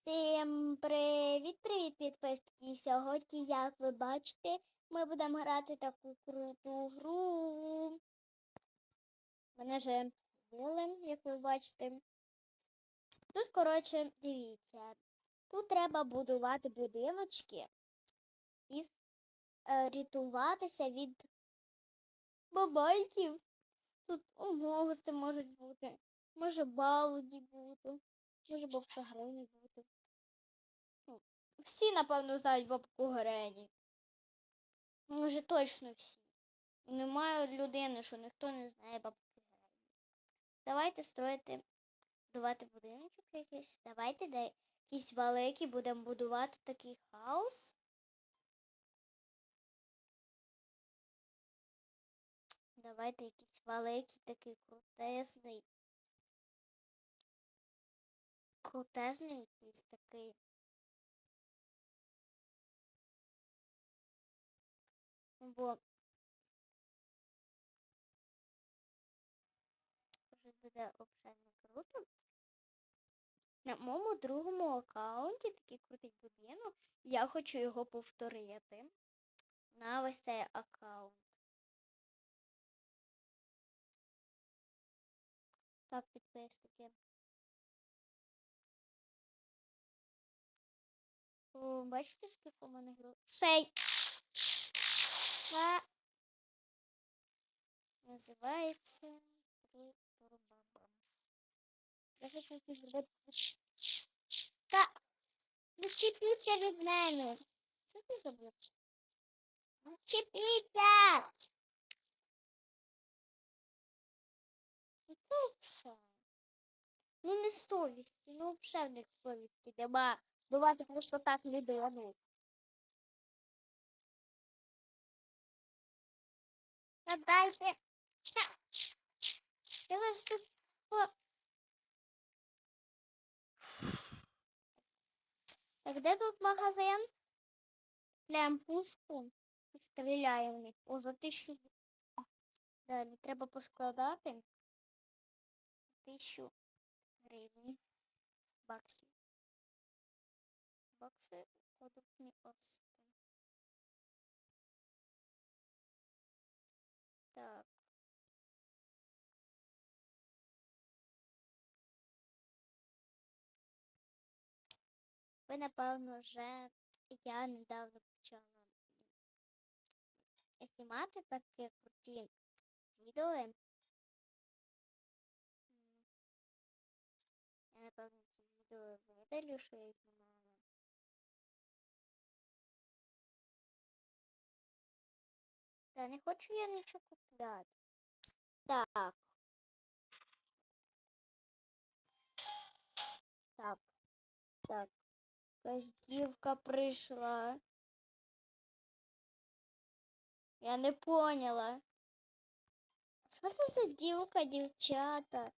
Всім привіт-привіт, підписники! Сьогодні, як ви бачите, ми будемо грати таку круту гру. Мене вже вбили, як ви бачите. Тут, коротше, дивіться. Тут треба будувати будиночки і е, рятуватися від бабайків. Тут умовити можуть бути. Може Бауді бути. Може бабка Грені бути. Ну, всі, напевно, знають бабку Грені. Може, точно всі. Немає людини, що ніхто не знає бабки Грені. Давайте строїти, будувати будиночок якийсь. Давайте де якісь великі будемо будувати такий хаус. Давайте якийсь великий такий крутезний. Крутезний якийсь такий. Бо вже буде взагалі круто. На моєму другому аккаунті такий крутий будинок. Я хочу його повторити на ось цей аккаунт. Так, підписники. О, бачите, скільки у мене грошей? Називається Турбаба. Я хочу якийсь зробити. Та відчепіться від мене. Що ти зробив? Відчепіться! Ну. Ну не совісті, ну взагалі в них совісті нема. Бувати просто так людину. Дайте. Я вас тут. Так, де тут магазин? Купляємо пушку і стріляємо в них. О, за тисячу. Далі треба поскладати. Тисячу гривень. Баксів. Бокси продуктні ости. Так. Ви, напевно, вже я недавно почала знімати такі круті відео. Я, напевно, ці відео видалю, що я знімала. Та не хочу я нічого купляти. Так. Так. Так. Якась дівка прийшла. Я не поняла. Що це за дівка, дівчата?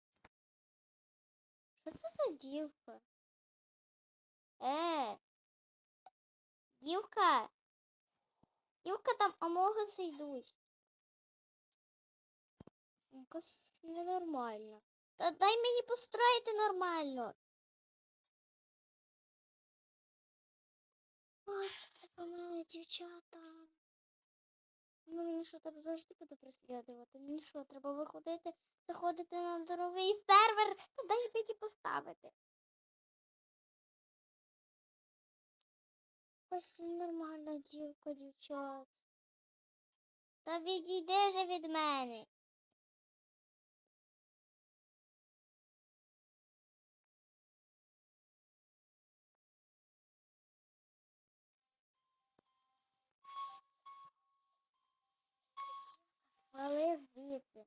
Що це за дівка? Е. Дівка. Дівка там амогоси йдуть. Якось ненормально. Та дай мені построїти нормально. Ой, це помили дівчата. Ну мені що так завжди буде преслідувати? Мені що, треба виходити, заходити на здоровий сервер, та дай мені поставити. Ось нормальна дівка, дівчат. Та відійди же від мене. Звідси.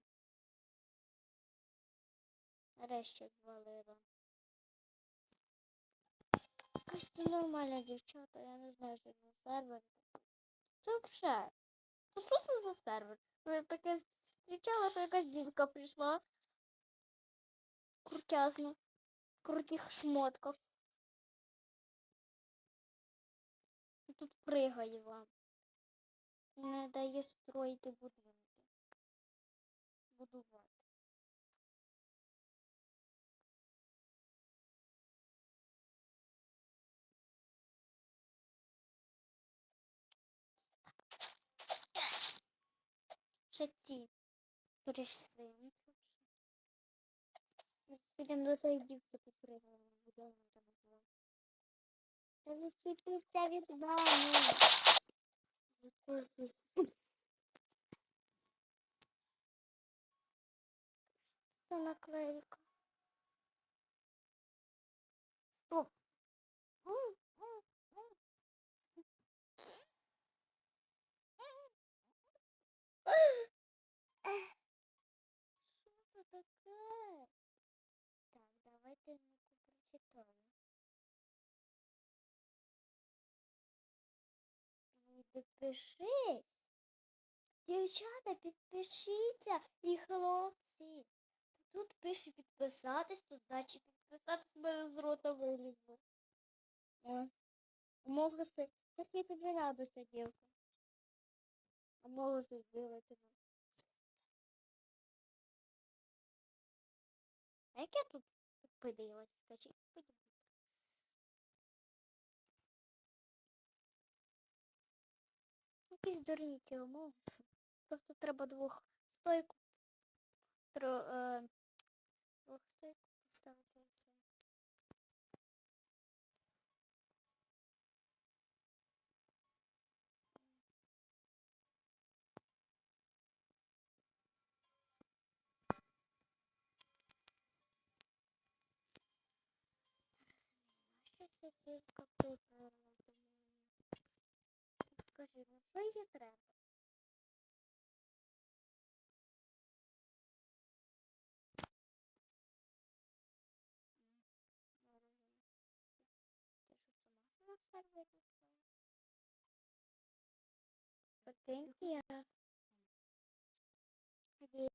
Нарешті звалила. Якась ти нормальна дівчата, я не знаю, що на сервері. Це взагалі. То що це за сервер? Ви таке зустрічала, що якась дівка прийшла. Крутязна. В крутих шмотках. І Тут пригає вам. Не дає строїти будинки. Будувати. Прийшли. Ну, вже. Ми Підемо до тої дівки попригали. Де там була? Та відсвітлюється від мами. Це наклейка. Таке? Так, давайте ну-ка прочитаємо. Підпишись. Дівчата, підпишіться і хлопці. Тут пише підписатись, тут значить підписатись мене з рота вилізло. Молоси. Як я тобі радуйся, дівка. А молоси збили А як я тут подивилась, скажіть, подивіться. Якісь дурні ці молоси. Просто треба двох стойку. Тро, е, двох стойку поставити до мене? Скажи, ну що їй треба?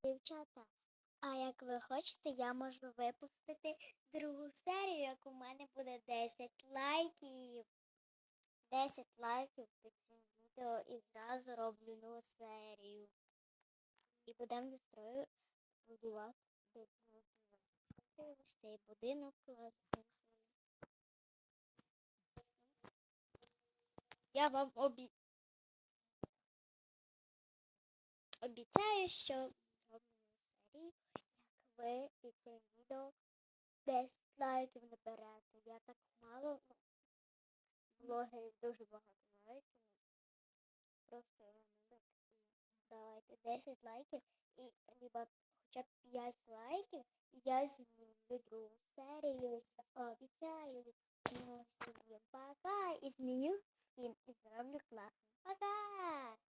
Дівчата, а як ви хочете, я можу випустити другу серію, як у мене буде 10 лайків. 10 лайків під цим відео і зразу роблю нову серію. І будемо строю будувати цей будинок класний. Я вам обі... обіцяю, що зроблю нову серію, як ви цим відео 10 лайків наберете. Я так мало, ну, блогерів дуже багато лайків. Просто я не давайте 10 лайків і либо хоча б 5 лайків, і я зміню другу серію. Обіцяю. Ну, всім пока і зміню скін і зроблю класно. Пока!